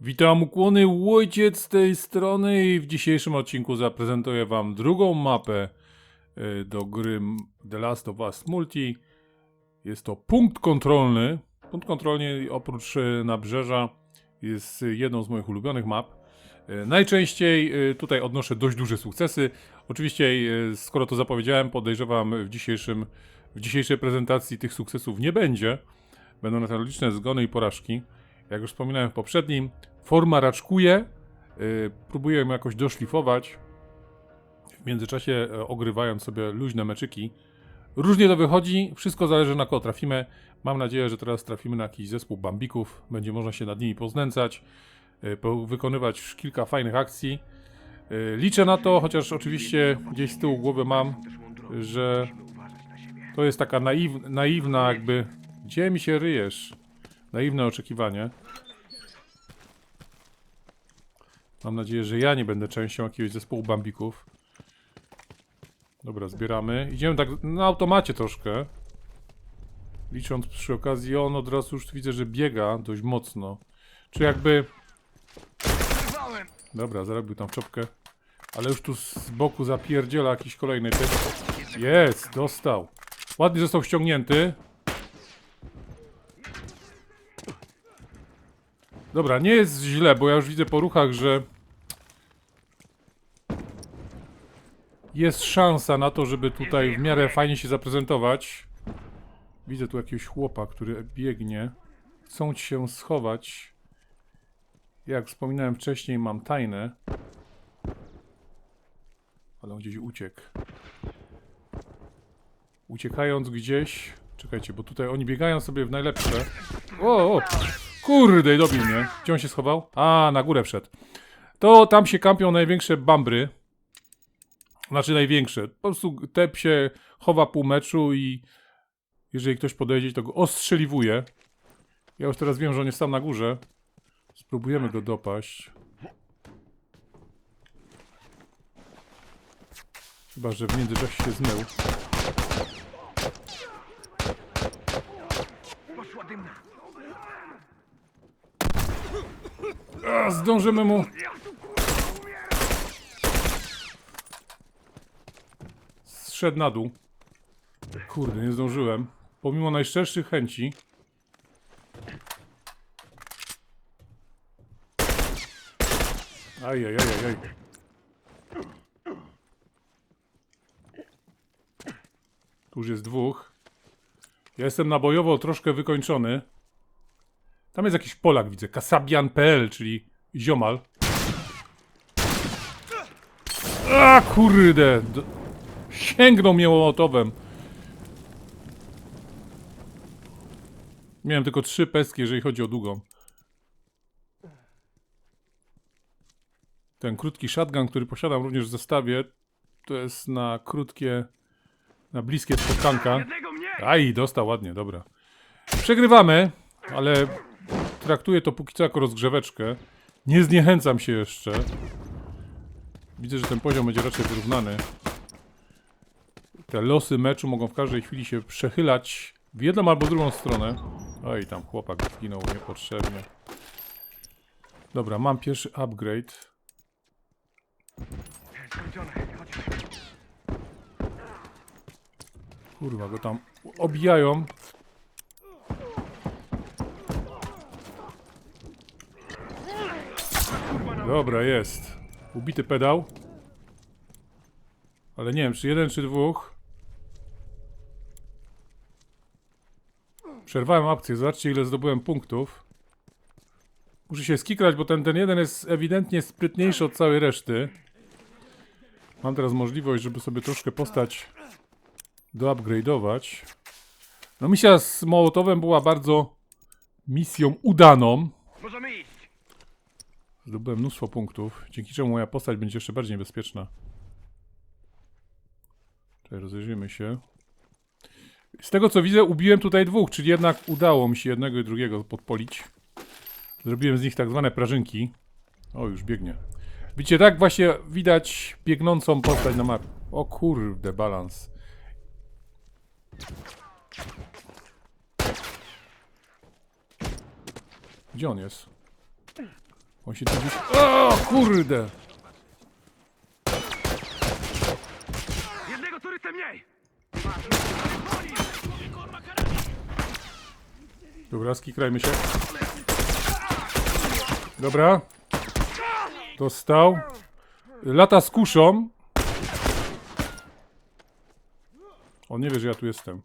Witam, ukłony Łojciec z tej strony i w dzisiejszym odcinku zaprezentuję wam drugą mapę y, do gry The Last of Us Multi. Jest to punkt kontrolny. Punkt kontrolny oprócz y, nabrzeża jest jedną z moich ulubionych map. Y, Najczęściej tutaj odnoszę dość duże sukcesy. Oczywiście, skoro to zapowiedziałem, podejrzewam w dzisiejszym, w dzisiejszej prezentacji tych sukcesów nie będzie. Będą na liczne zgony i porażki. Jak już wspominałem w poprzednim, forma raczkuje. Yy, próbuję ją jakoś doszlifować. W międzyczasie e, ogrywając sobie luźne meczyki. Różnie to wychodzi, wszystko zależy na kogo trafimy. Mam nadzieję, że teraz trafimy na jakiś zespół bambików. Będzie można się nad nimi poznęcać, yy, wykonywać kilka fajnych akcji. Yy, liczę na to, chociaż oczywiście gdzieś z tyłu głowy mam, że to jest taka naiw, naiwna jakby... Gdzie mi się ryjesz? Naiwne oczekiwanie. Mam nadzieję, że ja nie będę częścią jakiegoś zespołu bambików. Dobra, zbieramy. Idziemy tak na automacie troszkę. Licząc przy okazji, on od razu już widzę, że biega dość mocno. Czy jakby... Dobra, zarobił tam czopkę. Ale już tu z boku zapierdziela jakiś kolejny typ. Jest, dostał. Ładnie został ściągnięty. Dobra, nie jest źle, bo ja już widzę po ruchach, że jest szansa na to, żeby tutaj w miarę fajnie się zaprezentować. Widzę tu jakiegoś chłopa, który biegnie. Chcą ci się schować. Jak wspominałem wcześniej, mam tajne. Ale on gdzieś uciekł. Uciekając gdzieś... Czekajcie, bo tutaj oni biegają sobie w najlepsze. O, o! Kurde, dobił mnie. Gdzie on się schował? A, na górę wszedł. To tam się kampią największe bambry. Znaczy największe. Po prostu tep się chowa pół meczu i jeżeli ktoś podejdzie, to go ostrzeliwuje. Ja już teraz wiem, że on jest tam na górze. Spróbujemy go dopaść. Chyba, że w międzyczasie się zmył. Zdążymy mu. Zszedł na dół. Kurde, nie zdążyłem. Pomimo najszczerszych chęci. Ajajajajaj. Tu już jest dwóch. Ja jestem nabojowo troszkę wykończony. Tam jest jakiś Polak, widzę. Kasabian.pl, czyli ziomal. A kurde! D- Sięgnął mnie łotowem. Miałem tylko trzy pestki, jeżeli chodzi o długą. Ten krótki shotgun, który posiadam również w zestawie, to jest na krótkie, na bliskie spotkanka. Aj, dostał ładnie, dobra. Przegrywamy, ale traktuję to póki co jako rozgrzeweczkę. Nie zniechęcam się jeszcze. Widzę, że ten poziom będzie raczej wyrównany. Te losy meczu mogą w każdej chwili się przechylać w jedną albo drugą stronę. Oj, tam chłopak zginął niepotrzebnie. Dobra, mam pierwszy upgrade. Kurwa, go tam obijają. Dobra, jest. Ubity pedał. Ale nie wiem, czy jeden, czy dwóch. Przerwałem akcję, zobaczcie ile zdobyłem punktów. Muszę się skikrać, bo ten, ten jeden jest ewidentnie sprytniejszy od całej reszty. Mam teraz możliwość, żeby sobie troszkę postać doupgrade'ować. No misja z Mołotowem była bardzo misją udaną. Możemy iść! Zdobyłem mnóstwo punktów, dzięki czemu moja postać będzie jeszcze bardziej niebezpieczna. Tutaj rozejrzyjmy się. Z tego co widzę, ubiłem tutaj dwóch, czyli jednak udało mi się jednego i drugiego podpolić. Zrobiłem z nich tak zwane prażynki. O, już biegnie. Widzicie, tak właśnie widać biegnącą postać na mapie. O kurde, balans. Gdzie on jest? On się tu gdzieś... O, kurde! Jednego turystę mniej! Dobra, skikrajmy się. Dobra. Dostał. Lata z kuszą. On nie wie, że ja tu jestem.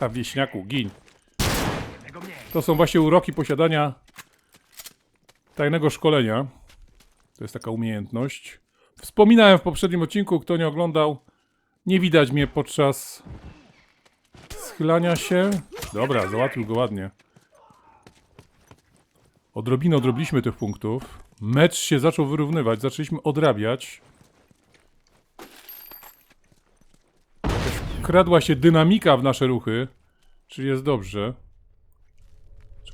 Wieśniaku, gin. To są właśnie uroki posiadania tajnego szkolenia. To jest taka umiejętność. Wspominałem w poprzednim odcinku, kto nie oglądał, nie widać mnie podczas schylania się. Dobra, załatwił go ładnie. Odrobinę odrobiliśmy tych punktów. Mecz się zaczął wyrównywać, zaczęliśmy odrabiać. Kradła się dynamika w nasze ruchy, czyli jest dobrze.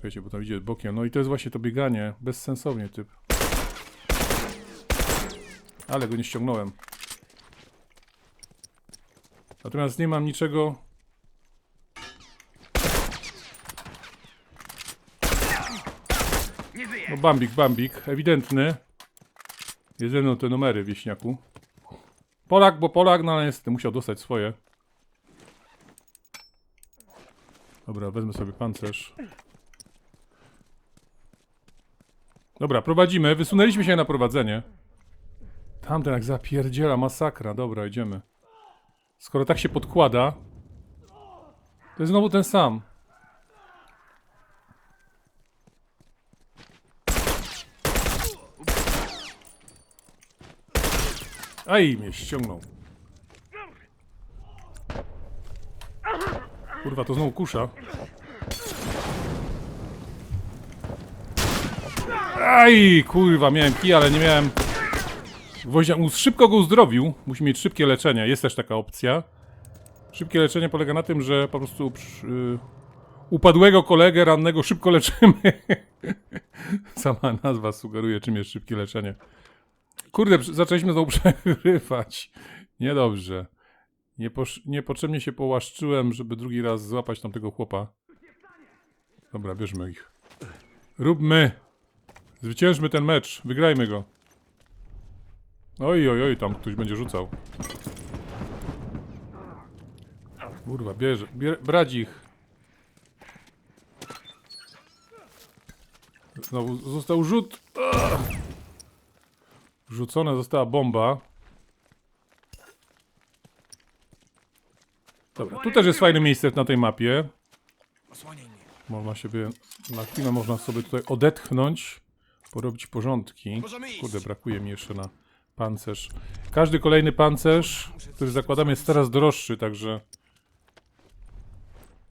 Czekajcie, bo tam idzie bokiem. No i to jest właśnie to bieganie. Bezsensownie typ. Ale go nie ściągnąłem. Natomiast nie mam niczego. No bambik, bambik. Ewidentny. Jedyną te numery wieśniaku. Polak, bo Polak, no ale niestety musiał dostać swoje. Dobra, wezmę sobie pancerz. Dobra, prowadzimy. Wysunęliśmy się na prowadzenie. Tamten jak zapierdziela, masakra. Dobra, idziemy. Skoro tak się podkłada, to jest znowu ten sam. Aj, mnie ściągnął. Kurwa, to znowu kusza. Aj, kurwa, miałem kij, ale nie miałem... Gwoździa, mu szybko go uzdrowił. Musi mieć szybkie leczenie, jest też taka opcja. Szybkie leczenie polega na tym, że po prostu y, upadłego kolegę rannego szybko leczymy. Sama nazwa sugeruje, czym jest szybkie leczenie. Kurde, zaczęliśmy znowu przegrywać. Niedobrze. Nieposz- niepotrzebnie się połaszczyłem, żeby drugi raz złapać tamtego chłopa. Dobra, bierzmy ich. Róbmy. Zwyciężmy ten mecz. Wygrajmy go. Oj, oj, oj, tam ktoś będzie rzucał. Kurwa, bierze. Bier, brać ich. Znowu został rzut. Rzucona została bomba. Dobra, tu też jest fajne miejsce na tej mapie. Można sobie, na chwilę można sobie tutaj odetchnąć, porobić porządki. Kurde, brakuje mi jeszcze na pancerz. Każdy kolejny pancerz, który zakładamy jest coraz droższy, także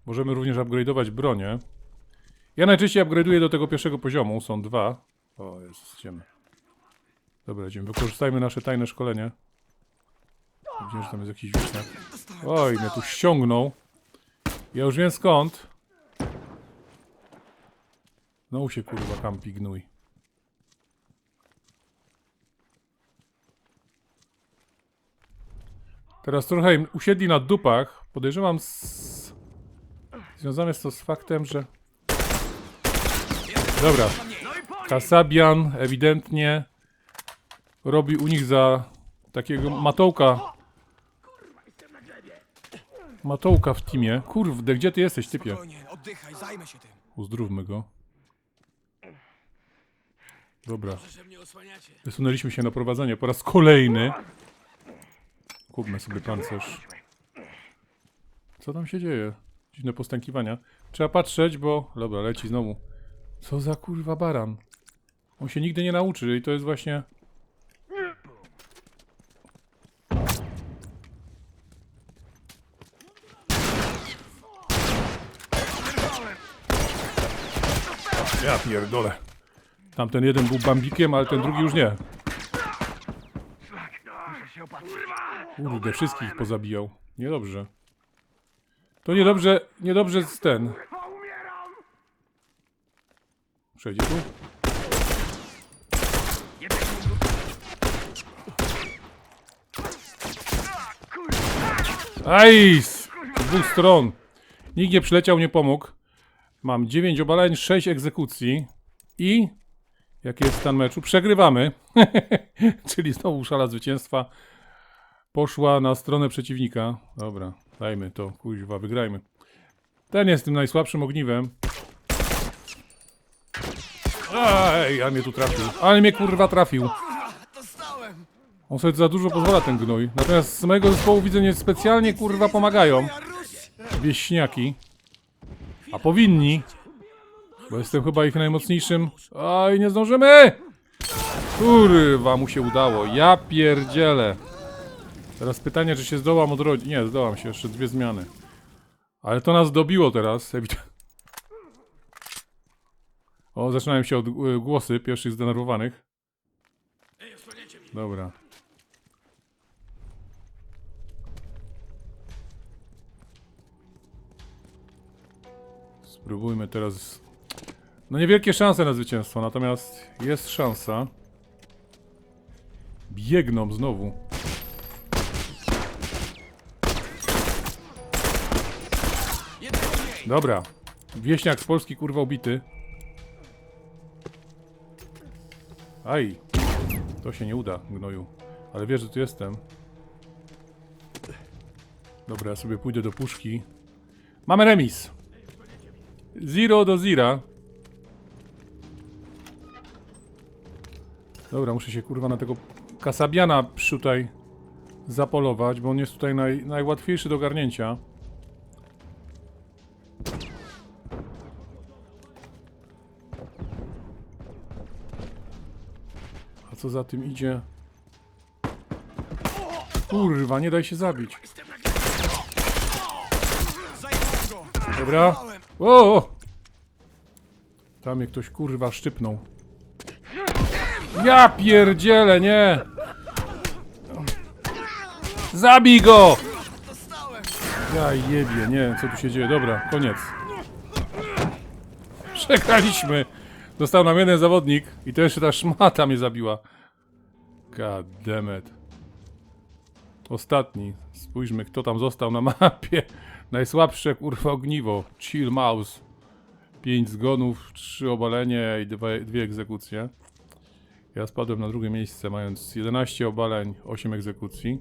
możemy również upgrade'ować bronię. Ja najczęściej upgrade'uję do tego pierwszego poziomu, są dwa. O, jest, idziemy. Dobra, idziemy, wykorzystajmy nasze tajne szkolenie. Widziałem, że tam jest jakiś wieśniak. Oj, mnie tu ściągnął. Ja już wiem skąd. No się kurwa kampi gnój. Teraz trochę im usiedli na dupach. Podejrzewam z... Związane jest to z faktem, że... Dobra. Kasabian ewidentnie robi u nich za takiego matołka. Matołka w teamie. Kurde, gdzie ty jesteś, typie? Oddychaj, zajmę się tym. Uzdrówmy go. Dobra. Wysunęliśmy się na prowadzenie po raz kolejny. Kupmy sobie pancerz. Co tam się dzieje? Dziwne postękiwania. Trzeba patrzeć, bo... Dobra, leci znowu. Co za kurwa baran. On się nigdy nie nauczy i to jest właśnie... Ja pierdolę. Tamten jeden był bambikiem, ale ten drugi już nie. Muszę się opatrzyć. Kurde, wszystkich pozabijał. Niedobrze. To niedobrze, niedobrze z ten. Przejdzie tu? Jednego Aj! Z dwóch stron. Nikt nie przyleciał, nie pomógł. Mam 9 obaleń, 6 egzekucji i jaki jest stan meczu? Przegrywamy. Czyli znowu szala zwycięstwa poszła na stronę przeciwnika. Dobra, dajmy to, kuźwa, wygrajmy. Ten jest tym najsłabszym ogniwem. Ej, ale mnie tu trafił. Ale mnie kurwa trafił. On sobie za dużo pozwala ten gnój. Natomiast z mojego zespołu widzę nie specjalnie kurwa pomagają. Wieśniaki. A powinni. Bo jestem chyba ich najmocniejszym. Oj, nie zdążymy! Kurwa, mu się udało. Ja pierdzielę. Teraz pytanie, czy się zdołam odrodzić. Nie, zdołam się. Jeszcze dwie zmiany. Ale to nas dobiło teraz. O, zaczynają się od y, głosy pierwszych zdenerwowanych. Dobra. Spróbujmy teraz. No niewielkie szanse na zwycięstwo, natomiast jest szansa. Biegną znowu. Jednego mniej! Dobra. Wieśniak z Polski kurwa ubity. Aj. To się nie uda, gnoju. Ale wiesz, że tu jestem. Dobra, ja sobie pójdę do puszki. Mamy remis. Zero do zera. Dobra, muszę się kurwa na tego Kasabiana tutaj zapolować, bo on jest tutaj naj, najłatwiejszy do garnięcia. Co za tym idzie? Kurwa, nie daj się zabić. Dobra. O! Tam mnie ktoś kurwa szczypnął. Ja pierdzielę, nie! Zabij go! Ja jebie, nie wiem co tu się dzieje. Dobra, koniec. Przegraliśmy. Dostał nam jeden zawodnik i to jeszcze ta szmata mnie zabiła. God. Ostatni. Spójrzmy kto tam został na mapie. Najsłabsze kurwa ogniwo. Chill Mouse. 5 zgonów, 3 obalenie i dwa, dwie egzekucje. Ja spadłem na drugie miejsce mając 11 obaleń, 8 egzekucji.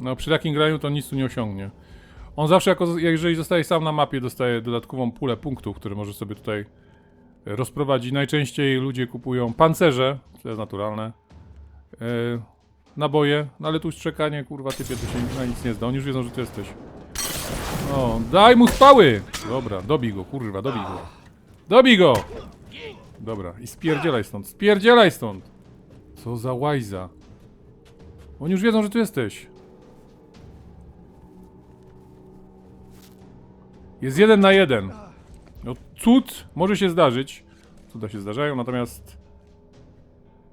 No przy takim graniu to nic tu nie osiągnie. On zawsze, jako, jeżeli zostaje sam na mapie, dostaje dodatkową pulę punktów, które może sobie tutaj e, rozprowadzić. Najczęściej ludzie kupują pancerze, to jest naturalne. E, naboje, no ale tu już czekanie, kurwa, typie, to się na nic nie zda. Oni już wiedzą, że ty jesteś. O, daj mu spały! Dobra, dobij go, kurwa, dobij go. Dobij go! Dobra, i spierdzielaj stąd, spierdzielaj stąd! Co za łajza. Oni już wiedzą, że tu jesteś. Jest jeden na jeden. No cud może się zdarzyć. Cuda się zdarzają, natomiast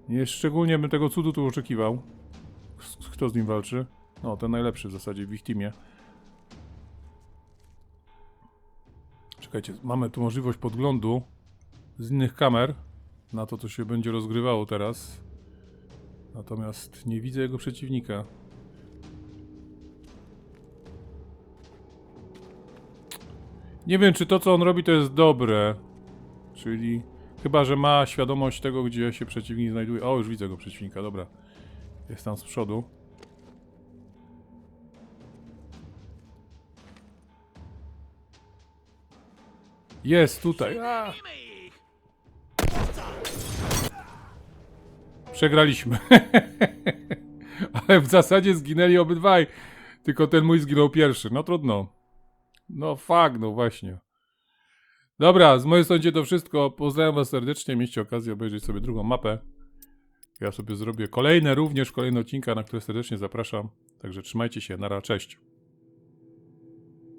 nie szczególnie bym tego cudu tu oczekiwał. Kto z nim walczy? No, ten najlepszy w zasadzie w ich teamie. Czekajcie, mamy tu możliwość podglądu z innych kamer na to, co się będzie rozgrywało teraz. Natomiast nie widzę jego przeciwnika. Nie wiem, czy to, co on robi, to jest dobre. Czyli chyba, że ma świadomość tego, gdzie się przeciwnik znajduje. O, już widzę go przeciwnika, dobra. Jest tam z przodu. Jest tutaj. A! Przegraliśmy. Ale w zasadzie zginęli obydwaj. Tylko ten mój zginął pierwszy. No trudno. No fuck, no właśnie. Dobra, z mojej strony to wszystko. Pozdrawiam was serdecznie. Mieliście okazję obejrzeć sobie drugą mapę. Ja sobie zrobię kolejne również, kolejne odcinka, na które serdecznie zapraszam. Także trzymajcie się. Nara, cześć.